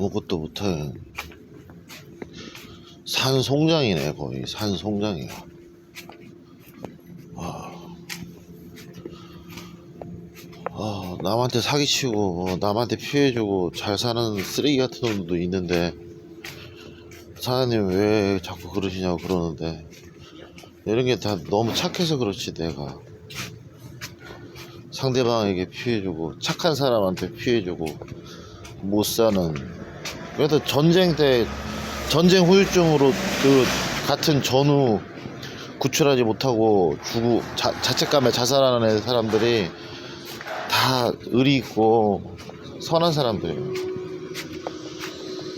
아무것도 못해. 산 송장이네 거의 산 송장이야. 아, 남한테 사기치고 남한테 피해주고 잘 사는 쓰레기 같은 놈도 있는데 사장님 왜 자꾸 그러시냐고 그러는데 이런 게 다 너무 착해서 그렇지 내가 상대방에게 피해주고 착한 사람한테 피해주고 못 사는 그래도 전쟁 때 전쟁 후유증으로 그 같은 전후 구출하지 못하고 죽고 자, 자책감에 자살하는 사람들이 다 의리 있고 선한 사람들이에요.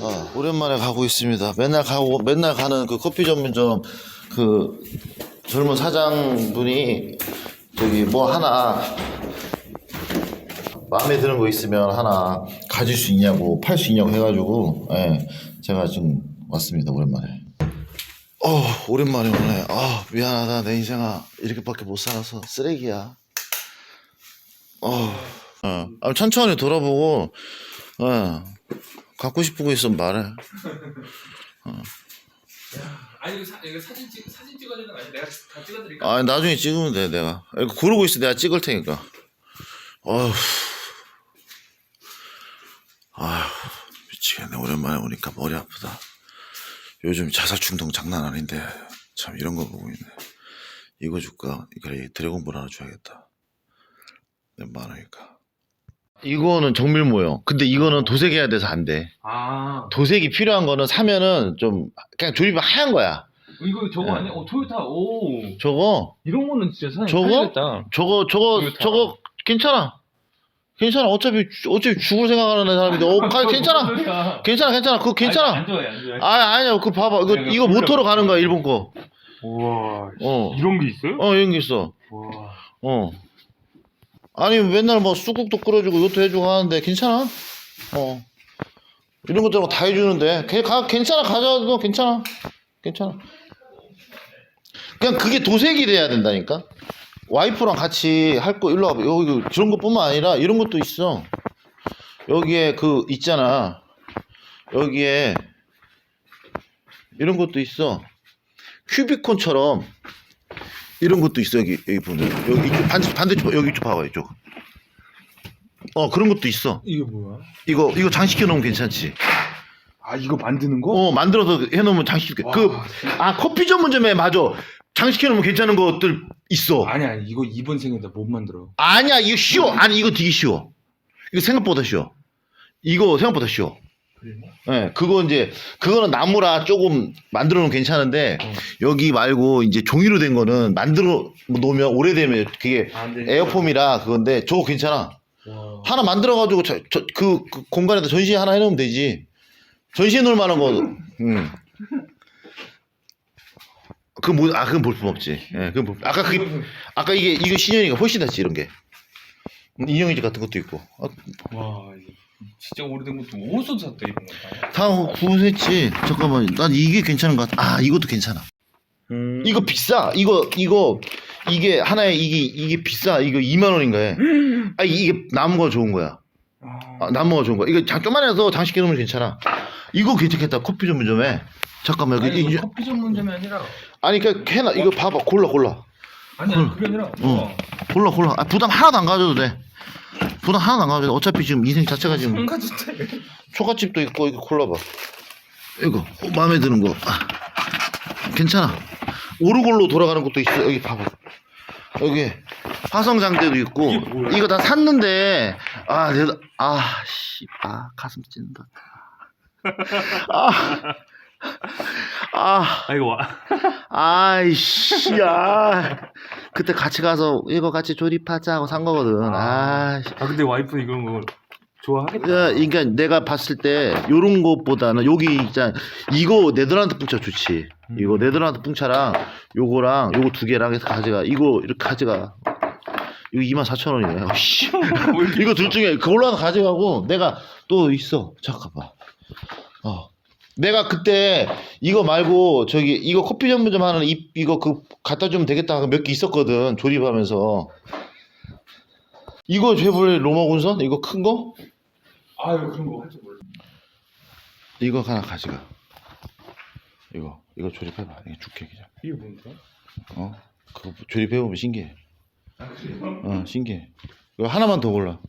아, 오랜만에 가고 있습니다. 맨날 가고 맨날 가는 그 커피 전문점 그 젊은 사장분이 저기 뭐 하나 마음에 드는 거 있으면 하나 가질 수 있냐고 팔 수 있냐고 해가지고 예, 제가 지금 왔습니다 오랜만에. 어 오랜만에 오네. 아 미안하다 내 인생아 이렇게밖에 못 살아서 쓰레기야. 어, 어. 아, 천천히 돌아보고 어, 갖고 싶은 거 있으면 말해. 아니 이거, 사, 이거 사진 찍 사진 찍어주는 거 아니야? 내가 다 찍어드릴까? 아 나중에 찍으면 돼 내가. 이거 그러고 있어 내가 찍을 테니까. 어휴. 아휴 미치겠네 오랜만에 오니까 머리 아프다. 요즘 자살 충동 장난 아닌데 참 이런 거 보고 있네. 이거 줄까? 그래 드래곤볼 하나 줘야겠다. 몇 만원이니까. 이거는 정밀 모형. 근데 이거는 도색해야 돼서 안 돼. 아 도색이 필요한 거는 사면은 좀 그냥 조립이 하얀 거야. 이거 저거 네. 아니야? 어 토요타 오 저거 이런 거는 진짜 사장님 저거? 팔리겠다. 저거 저거 토요타. 저거 괜찮아. 괜찮아. 어차피 어차피 죽을 생각하는 사람인데 어 가- 괜찮아. 괜찮아 괜찮아. 그거 괜찮아. 안 좋아해 안 좋아해. 아 아니야. 그거 봐봐. 이거 아니, 이거. 모터로 가는 거야 일본 거. 우와 어. 이런 게 있어요? 어 이런 게 있어. 와 어. 아니 맨날 뭐 쑥국도 끓여주고 이것도 해주고 하는데 괜찮아. 어. 이런 것들 다 해주는데 걔 가, 괜찮아 가져도 괜찮아. 괜찮아. 그냥 그게 도색이 돼야 된다니까. 와이프랑 같이 할 거 일로 와봐. 여기 그런 것뿐만 아니라 이런 것도 있어. 여기에 그 있잖아. 여기에 이런 것도 있어. 큐비콘처럼 이런 것도 있어 여기 여기 보면 여기 이쪽 반대 반대쪽 여기 이쪽 봐봐 이쪽. 어 그런 것도 있어. 이게 뭐야? 이거 이거 장식해 놓으면 괜찮지. 아 이거 만드는 거? 어 만들어서 해놓으면 장식. 와, 그아 커피 전문점에 맞아. 장식해 놓으면 괜찮은 것들 있어. 아니 아니 이거 이번 생에다 못 만들어 아니야 이거 쉬워. 아니 이거 되게 쉬워. 이거 생각보다 쉬워. 이거 생각보다 쉬워. 예, 그거 이제 그거는 나무라 조금 만들어 놓으면 괜찮은데 어. 여기 말고 이제 종이로 된 거는 만들어 놓으면 오래되면 그게 안 돼. 에어폼이라 그건데 저거 괜찮아. 와. 하나 만들어 가지고 저, 저, 그, 그 공간에다 전시 하나 해놓으면 되지. 전시해 놓을 만한 거. 음. 그건 뭐, 아, 그건 볼품 없지. 예, 그건 볼 아까 그게, 아까 이게, 이거 신현이가 훨씬 낫지, 이런 게. 인형이지 같은 것도 있고. 아, 와 이거 진짜 오래된 것도 어디서 샀대 이런 거 다. 다 구했지. 잠깐만, 난 이게 괜찮은 것 같아. 아, 이것도 괜찮아. 음. 이거 비싸. 이거, 이거, 이게 하나에 이게, 이게 비싸. 이거 2만 원인가 해. 아, 이게 나무가 좋은 거야. 아, 아, 나무가 좋은 거야. 이거 장, 조만해서 장식해 놓으면 괜찮아. 이거 괜찮겠다. 커피 전문점에. 잠깐만, 여기, 아니 이- 이거 커피 전문점이 아니라 아니, 그니까, 해놔. 이거 봐봐. 골라, 골라. 아니 아니 그게 아니라 어. 골라, 골라. 아, 부담 하나도 안 가져도 돼. 부담 하나도 안 가져도 돼. 어차피 지금 인생 자체가 지금. 초가집도 있고, 이거 골라봐. 이거, 어, 마음에 드는 거. 아, 괜찮아. 오르골로 돌아가는 것도 있어. 여기 봐봐. 여기 화성장대도 있고, 이게 뭐야? 이거 다 샀는데, 아, 내가, 아, 씨, 아, 가슴 찐다. 아, 아, 아 이거 와 아이씨, 아. 그때 같이 가서 이거 같이 조립하자 하고 산 거거든. 아, 씨. 아 근데 와이프 이런 거 좋아하겠다 야, 그러니까 내가 봤을 때 요런 것보다는 여기 있잖아. 이거 네덜란드 풍차 좋지. 이거 네덜란드 풍차랑 요거랑 요거 두 개랑 해서 가져가. 이거 이렇게 가져가. 이거 24,000원이네. 어, 씨. 이거 둘 중에 그걸로 하나 가져가고 내가 또 있어. 잠깐만. 어. 내가 그때 이거 말고 저기 이거 커피 전문점 하는 이 이거 그 갖다 주면 되겠다 몇 개 있었거든 조립하면서 이거 제볼 로마 군선 이거 큰 거? 아유 그런 거 할줄 몰라 이거 하나 가져가. 이거 이거 조립해봐. 이게 죽게 그냥. 이게 뭔가? 어? 그거 조립해보면 신기해. 어 신기해. 이거 하나만 더 골라.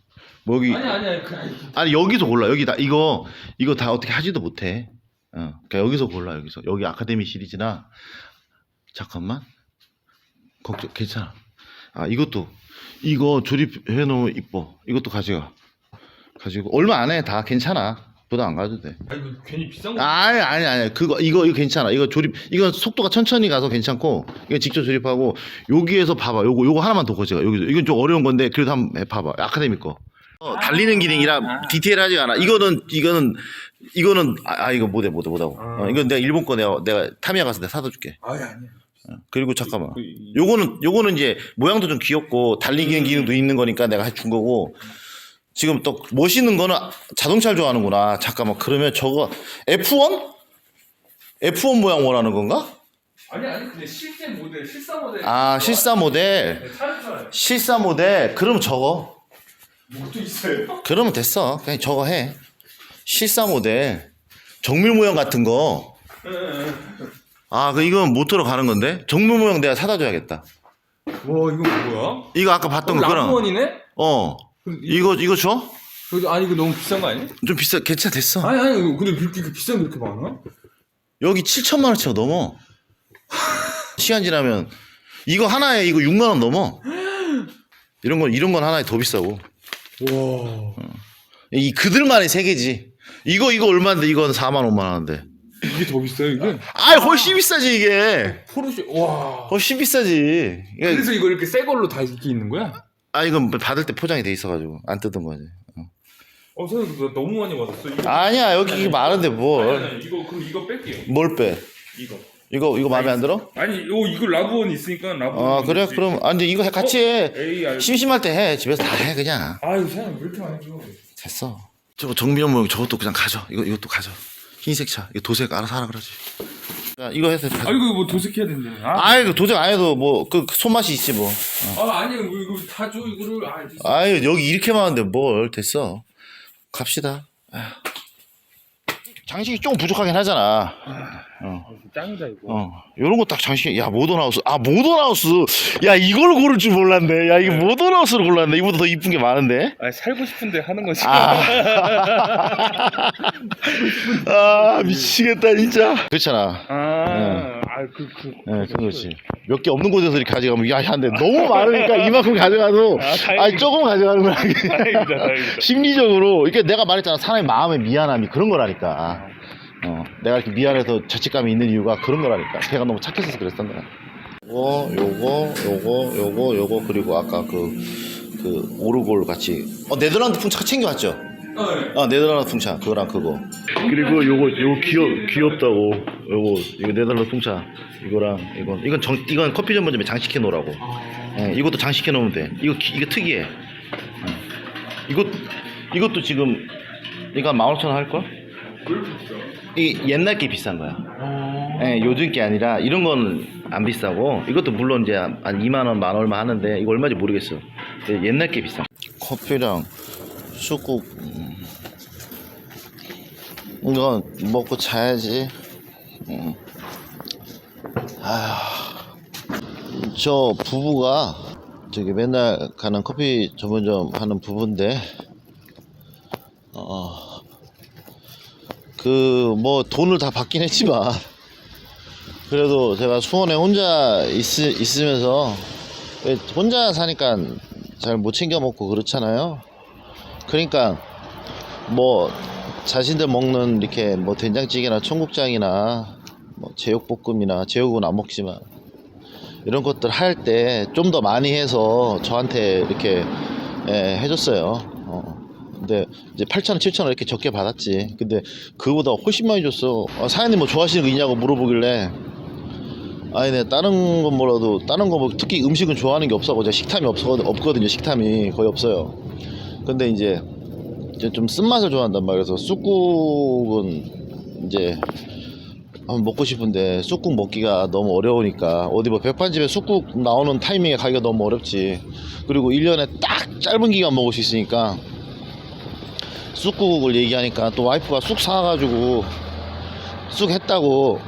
뭐 여기 아니 아니 아니 그 아니 아니 여기서 골라 여기 다 이거 이거 다 어떻게 하지도 못해. 어, 그러니까 여기서 골라 여기서 여기 아카데미 시리즈나 잠깐만 걱정 괜찮아. 아 이것도 이거 조립해 놓으면 이뻐. 이것도 가져가. 가지고 얼마 안 해 다 괜찮아. 부담 안 가도 돼. 아니 이거 괜히 비싼 거 아니 아니 아니 그거 이거 이거 괜찮아. 이거 조립 이건 속도가 천천히 가서 괜찮고 이거 직접 조립하고 여기에서 봐봐. 요거 요거 하나만 더 가져가. 여기서 이건 좀 어려운 건데 그래도 한번 해봐봐. 아카데미 거. 어, 달리는 기능이라 디테일하지 않아. 이거는 이거는 이거는 아, 아, 이거 못해 못해 못하고. 어, 이건 내가 일본 거 내가 내가 타미야 가서 내가 사다 줄게. 아니 아니 그리고 잠깐만. 그, 이- 요거는 요거는 이제 모양도 좀 귀엽고 달리기는 기능도 있는 거니까 내가 준 거고. 지금 또 멋있는 거는 자동차를 좋아하는구나. 잠깐만 그러면 저거 F1? F1 모양 원하는 건가? 아니 아니 근데 실제 모델 실사 모델 아 실사 모델 네, 차를 실사 모델 그러면 저거 뭐또 있어요? 그러면 됐어. 그냥 저거 해. 실사 모델. 정밀 모양 같은 거 아 그 이건 모터로 가는 건데? 정밀 모양 내가 사다 줘야겠다. 와 이거 뭐야? 이거 아까 봤던 거 그랑. 라브원이네? 어. 이- 이거 이거 줘? 그래도 아니 이거 너무 비싼 거 아니야? 좀 비싸 괜찮아 됐어. 아니 아니 이거 근데 이렇게 비싼 게 이렇게 많아? 여기 7천만 원치가 넘어. 시간 지나면. 이거 하나에 이거 6만 원 넘어. 이런 건 이런 건 하나에 더 비싸고 와. 이 그들만의 세계지. 이거 이거 얼마인데 이건 4만 5만 원인데. 이게 더 비싸요, 이게? 아 훨씬 비싸지 이게. 포르쉐 와 훨씬 비싸지. 이게- 그래서 이거 이렇게 새 걸로 다 이렇게 있는 거야? 아 이건 받을 때 포장이 돼 있어가지고 안 뜯은 거지. 어. 어 선생님 나 너무 많이 받았어 이거 아니야 여기 이게 많은데 아니, 뭘? 아니, 이거 그럼 이거 뺄게요 뭘 빼? 이거 이거 이거 마음에 안 들어? 아니 요 이거 라브원 있으니까 라브원 아 그래 그럼 아 근데 이거 같이 해. AR 심심할 때 해. 집에서 다 해 그냥. 아유 사장님 왜 이렇게 많이 줘 됐어. 저거 정미연 모양 저것도 그냥 가져. 이거 이것도 가져. 흰색 차. 이거 도색 알아서 하라 그러지. 야, 이거 해서. 아 이거 뭐 도색해야 된대 아, 아이 그 도색 안 해도 뭐 그 손맛이 있지 뭐. 아 아니 이거 이거 다 줘 이거를 아. 아유 여기 이렇게 많은데 뭘 됐어 갑시다 아휴. 장식이 좀 부족하긴 하잖아. 어, 짱이다, 이거. 어. 요런 거 딱 장식이 야 모던하우스. 아 모던하우스. 야 이걸 고를 줄 몰랐네. 야 이게 모던하우스를 골랐네. 이보다 더 이쁜 게 많은데. 아, 살고 싶은데 하는 거지. 아, 아 미치겠다 진짜. 그렇잖아. 아, 아, 그, 그. 네, 그거지. 몇 개 없는 곳에서 이렇게 가져가면, 야, 야, 근데 너무 많으니까 이만큼 가져가도, 아, 다행이다. 아니, 조금 가져가는 거야. 이게. 다행이다, 다행이다. 심리적으로, 이게 내가 말했잖아. 사람의 마음의 미안함이 그런 거라니까. 어, 내가 이렇게 미안해서 죄책감이 있는 이유가 그런 거라니까. 걔가 너무 착해서 그랬던 거야. 요거, 요거, 요거, 요거, 요거, 그리고 아까 그, 그, 오르골 같이. 어, 네덜란드 풍차 챙겨왔죠? 어, 네. 아, 네덜란드 풍차. 그거랑 그거. 그리고 요거, 요거 귀엽, 귀엽다고. 요거, 이거 네덜란드 풍차. 이거랑, 이건, 이건 정, 이건 커피 전문점에 장식해 놓으라고. 예, 이것도 장식해 놓으면 돼. 이거, 기- 이게 특이해. 예. 이것, 이것도 지금, 이거 한 15,000원 할 걸? 이 옛날 게 비싼 거야. 예, 요즘 게 아니라 이런 건 안 비싸고 이것도 물론 이제 한 2만 원, 만 얼마 하는데 이거 얼마인지 모르겠어. 근데 옛날 게 비싸. 커피랑 쑥국 음. 이거 먹고 자야지. 음. 아휴. 저 부부가 저기 맨날 가는 커피 전문점 하는 부부인데 어. 그 뭐 돈을 다 받긴 했지만 그래도 제가 수원에 혼자 있, 있으면서 왜 혼자 사니까 잘 못 챙겨 먹고 그렇잖아요. 그러니까 뭐 자신들 먹는 이렇게 뭐 된장찌개나 청국장이나 뭐 제육볶음이나 제육은 안 먹지만 이런 것들 할 때 좀 더 많이 해서 저한테 이렇게 예, 해줬어요. 어. 근데 이제 8,000원, 7,000원 이렇게 적게 받았지. 근데 그거보다 훨씬 많이 줬어. 아, 사장님 뭐 좋아하시는 거 있냐고 물어보길래 아니, 네, 다른 건 뭐라도, 다른 거 뭐, 특히 음식은 좋아하는 게 없어. 제가 식탐이 없거든요. 식탐이 거의 없어요. 근데 이제, 이제 좀 쓴맛을 좋아한단 말이에요. 그래서 쑥국은 이제, 먹고 싶은데, 쑥국 먹기가 너무 어려우니까, 어디 뭐 백반집에 쑥국 나오는 타이밍에 가기가 너무 어렵지. 그리고 1년에 딱 짧은 기간 먹을 수 있으니까, 쑥국을 얘기하니까 또 와이프가 쑥 사가지고 쑥 했다고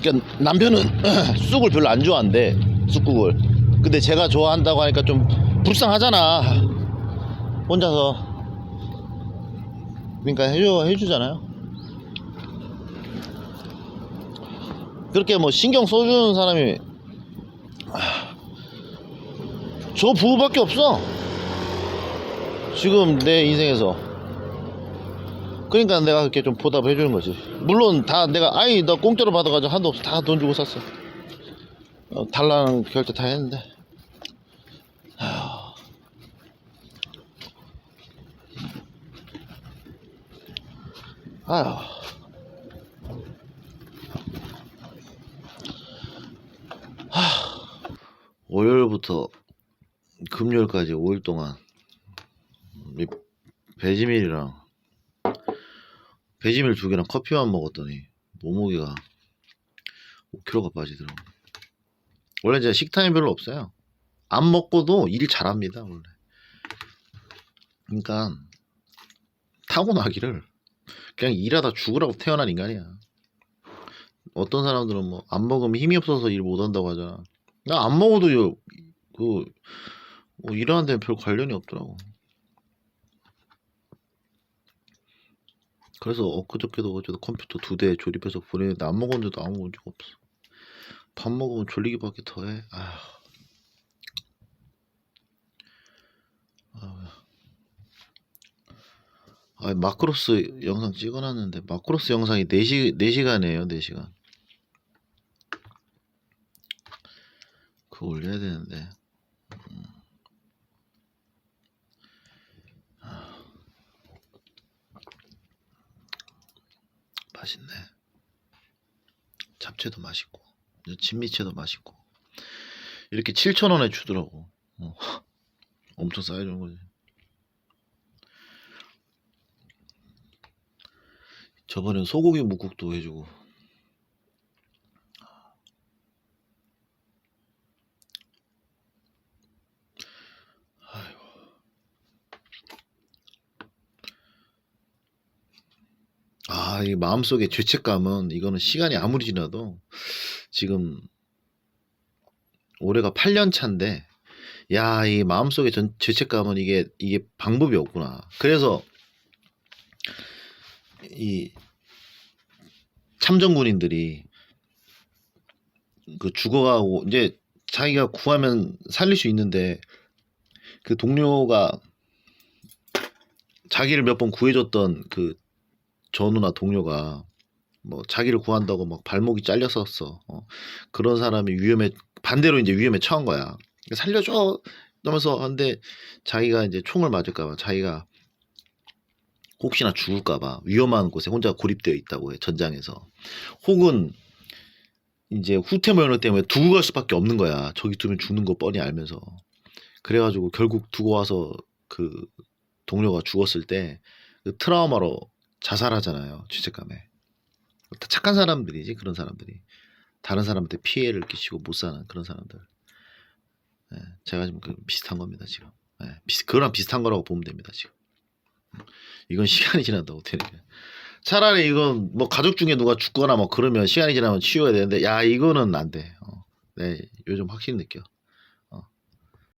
그러니까 남편은 쑥을 별로 안 좋아한대 쑥국을 근데 제가 좋아한다고 하니까 좀 불쌍하잖아 혼자서 그러니까 해줘 해주잖아요. 그렇게 뭐 신경 써주는 사람이 아, 저 부부밖에 없어. 지금 내 인생에서. 그러니까 내가 그렇게 좀 보답을 해주는 거지. 물론 다 내가 아이 너 공짜로 받아가지고 한도 없어 다돈 주고 샀어. 어, 달라는 결제 다 했는데 아휴 하. 월요일부터 금요일까지 5일 동안 이 배지밀이랑 배지밀 두 개랑 커피만 먹었더니 몸무게가 5kg가 빠지더라고. 원래 제가 식탐이 별로 없어요. 안 먹고도 일 잘합니다 원래. 그러니까 타고나기를 그냥 일하다 죽으라고 태어난 인간이야. 어떤 사람들은 뭐 안 먹으면 힘이 없어서 일 못한다고 하잖아. 나 안 먹어도 요, 그 뭐 일하는 데는 별 관련이 없더라고. 그래서 엊그저께도 어제도 컴퓨터 두 대 조립해서 보내는데 안 먹었는데도 아무 문제가 없어. 밥 먹으면 졸리기밖에 더해. 아휴. 아휴. 아, 마크로스 영상 찍어놨는데 마크로스 영상이 4시, 4시간이에요 4시간 그거 올려야 되는데 음. 아. 맛있네 잡채도 맛있고 진미채도 맛있고 이렇게 7,000원에 주더라고 어. 엄청 싸게 주는 거지 저번엔 소고기 묵국도 해주고 아, 이 마음속에 죄책감은 이거는 시간이 아무리 지나도 지금 올해가 8년 차인데 야, 이 마음속에 전 죄책감은 이게 이게 방법이 없구나. 그래서 이 참전군인들이 그 죽어가고 이제 자기가 구하면 살릴 수 있는데 그 동료가 자기를 몇 번 구해줬던 그 전우나 동료가 뭐 자기를 구한다고 막 발목이 잘렸었어. 어. 그런 사람이 위험에 반대로 이제 위험에 처한 거야. 살려줘. 이러면서 근데 자기가 이제 총을 맞을까봐 자기가 혹시나 죽을까봐 위험한 곳에 혼자 고립되어 있다고 해 전장에서. 혹은 이제 후퇴 면허 때문에 두고 갈 수밖에 없는 거야. 저기 두면 죽는 거 뻔히 알면서. 그래가지고 결국 두고 와서 그 동료가 죽었을 때 그 트라우마로 자살하잖아요 죄책감에. 다 착한 사람들이지 그런 사람들이. 다른 사람한테 피해를 끼치고 못 사는 그런 사람들. 예, 제가 지금 그 비슷한 겁니다 지금. 예, 비슷, 그거랑 비슷한 거라고 보면 됩니다 지금 이건 시간이 지난다고 게 차라리 이건 뭐 가족 중에 누가 죽거나 뭐 그러면 시간이 지나면 치워야 되는데 야 이거는 안 돼. 어, 네 요즘 확실히 느껴.